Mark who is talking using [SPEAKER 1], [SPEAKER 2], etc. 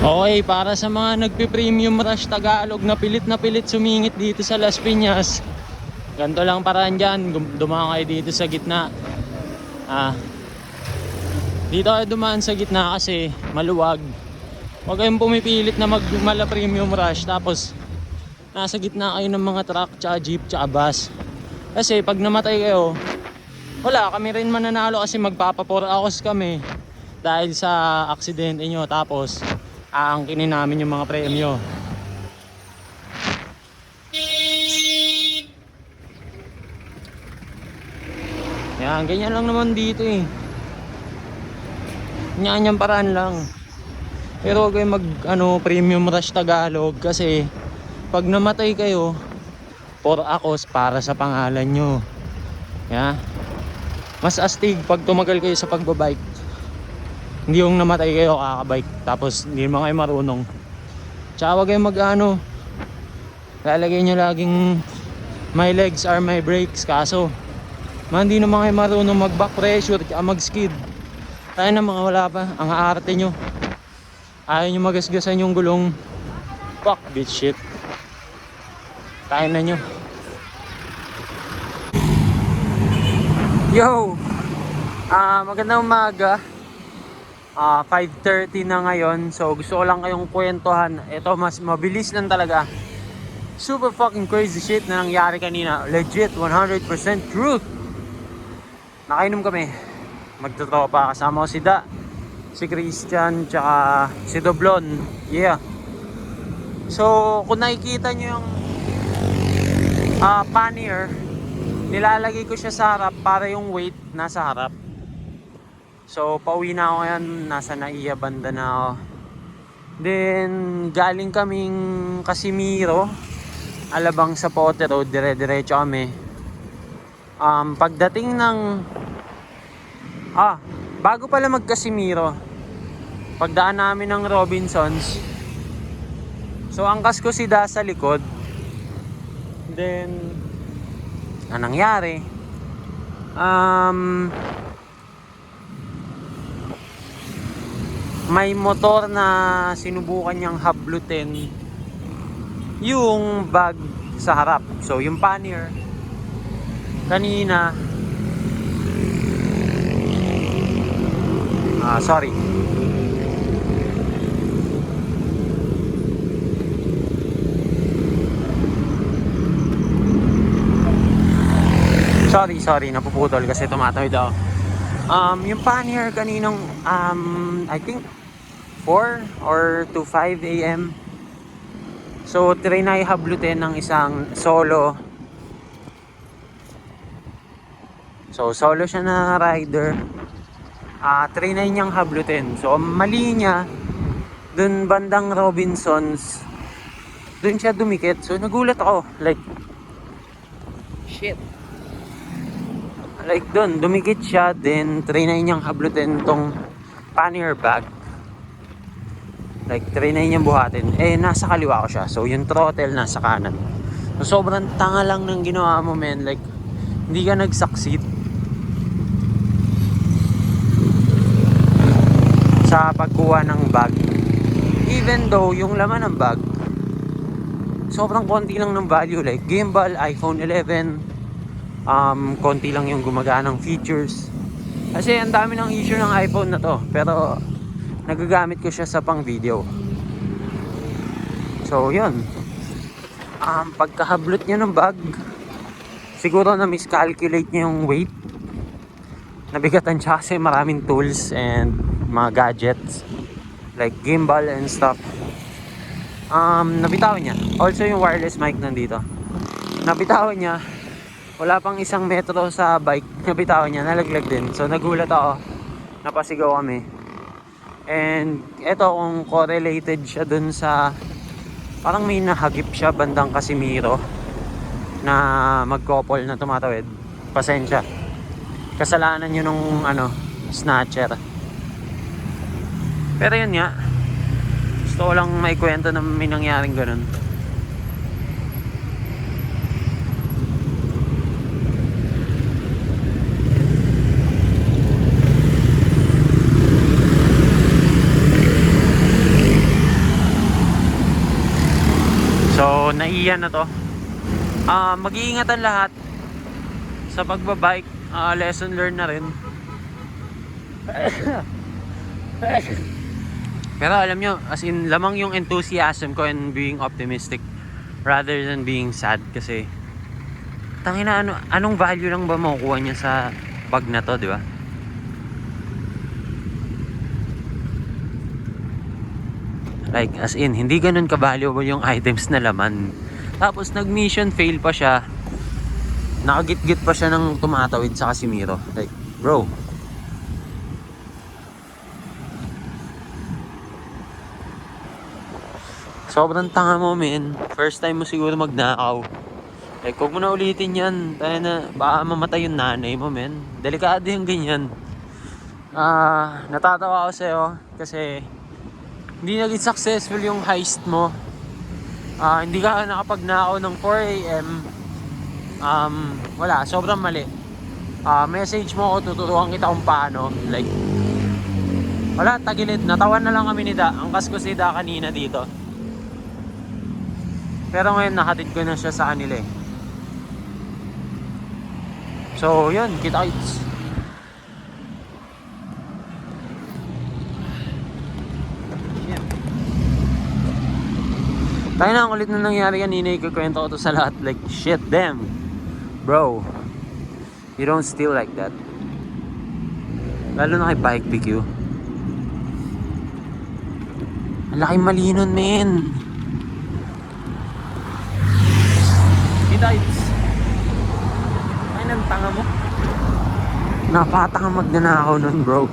[SPEAKER 1] Okay, para sa mga nagpi-premium rush Tagalog na pilit na pilit sumingit dito sa Las Piñas. Ganto lang paraan dyan, dumaan kayo dito sa gitna. Ah, dito kayo dumaan sa gitna kasi maluwag. Huwag kayong pumipilit na magmala premium rush tapos nasa gitna kayo ng mga truck, tsaka jeep, tsaka bus. Kasi pag namatay kayo, wala, kami rin mananalo kasi magpapa 4 hours kami dahil sa aksidente nyo. Tapos, aangkinin namin yung mga premyo. Yan, ganyan lang naman dito eh. Nyanyang paraan lang. Pero huwag mag ano, premium rush Tagalog kasi pag namatay kayo, for akos para sa pangalan nyo. Yeah. Mas astig pag tumagal kayo sa pagbabike. Hindi yung namatay kayo kakabike tapos hindi naman kayo marunong. Tsaka huwag kayong mag ano, lalagay nyo laging my legs are my brakes kaso man hindi naman kayo marunong mag back pressure tsaka mag skid. Tayo na mga wala pa, ang aarte nyo. Ayaw nyo magasgasan yung gulong. Fuck bitch shit. Tayo na nyo. Yo! Ah, magandang umaga. Ah, 5:30 na ngayon. So gusto ko lang kayong kwentuhan. Ito mas mabilis lang talaga. Super fucking crazy shit na nangyari kanina. Legit 100% truth. Nakainom kami. Magtotropa kasama ko si Da, si Christian, tsaka si Doblon. Yeah. So, kung nakikita nyo yung ah pannier, nilalagay ko siya sa harap para yung weight nasa harap. So, pauwi na ako ngayon. Nasa Naiya banda na ako. Then, galing kaming Casimiro. Alabang sa Pote Road. Dire-diretso kami. Um, pagdating ng... Ah, bago pala mag Casimiro. Pagdaan namin ng Robinsons. So, angkas ko si Da sa likod. Then, anong nangyari? Um, may motor na sinubukan niyang hablutin yung bag sa harap. So, yung pannier, kanina, ah, sorry. Sorry, sorry, napuputol kasi tumatawid ako. Um, yung pannier kaninang, um, I think 4 or to 5 a.m. So, try na ihablutin ng isang solo. So, solo siya na rider. Ah, try na niyang hablutin. So, mali niya, dun bandang Robinsons, dun siya dumikit. So, nagulat ako. Like, shit. Like dun, dumikit siya, then try na niyang hablutin tong pannier bag. Like, try na niyang buhatin. Eh, nasa kaliwa ko siya. So, yung throttle nasa kanan. So, sobrang tanga lang ng ginawa mo, men. Like, hindi ka nag-succeed. Sa pagkuha ng bag. Even though, yung laman ng bag, sobrang konti lang ng value. Like, gimbal, iPhone 11, um, konti lang yung gumaganang features. Kasi ang dami ng issue ng iPhone na to. Pero, nagagamit ko siya sa pang video. So, yun. Um, pagkahablot niya ng bag, siguro na miscalculate niya yung weight. Nabigatan siya kasi maraming tools and mga gadgets like gimbal and stuff. Um, nabitawan niya. Also yung wireless mic nandito. Nabitawan niya. Wala pang isang metro sa bike. Nabitawan niya. Nalaglag din. So nagulat ako. Napasigaw kami. And eto kung correlated siya dun sa parang may nahagip siya bandang Casimiro na mag-couple na tumatawid. Pasensya. Kasalanan yun nung ano, snatcher. Pero yun nga. Gusto ko lang may kwento na may nangyaring ganun. So, naiyan na to. Ah, mag-iingatan lahat sa pagbabike. Ah, lesson learned na rin. Pero alam nyo, as in, lamang yung enthusiasm ko and being optimistic rather than being sad kasi tangina ano anong value lang ba makukuha niya sa bag na to, di ba? Like as in, hindi ganun ka-valuable yung items na laman. Tapos nag-mission fail pa siya. Nakagit-git pa siya ng tumatawid sa Casimiro. Like, bro, Sobrang tanga mo, men. First time mo siguro magnakaw. Like, huwag mo na ulitin yan. Tayo na, baka mamatay yung nanay mo, men. Delikado yung ganyan. Ah, natatawa ako sa'yo kasi hindi naging successful yung heist mo. Ah, hindi ka nakapagnakaw ng 4 a.m. Um, wala, sobrang mali. Ah, message mo ako, tuturuan kita kung paano. Like, wala, tagilid. Natawan na lang kami ni Da. Ang kas ko si Da kanina dito. Pero ngayon nakatid ko na siya sa kanila eh. So, yun, kita Tayo na ang kulit na nangyari kanina, ikukwento ko to sa lahat. Like, shit, damn. Bro, you don't steal like that. Lalo na kay Bike PQ. Ang laki mali nun, men. Kita-its. Ay, nang tanga mo. Napatanga magnanakaw nun, bro.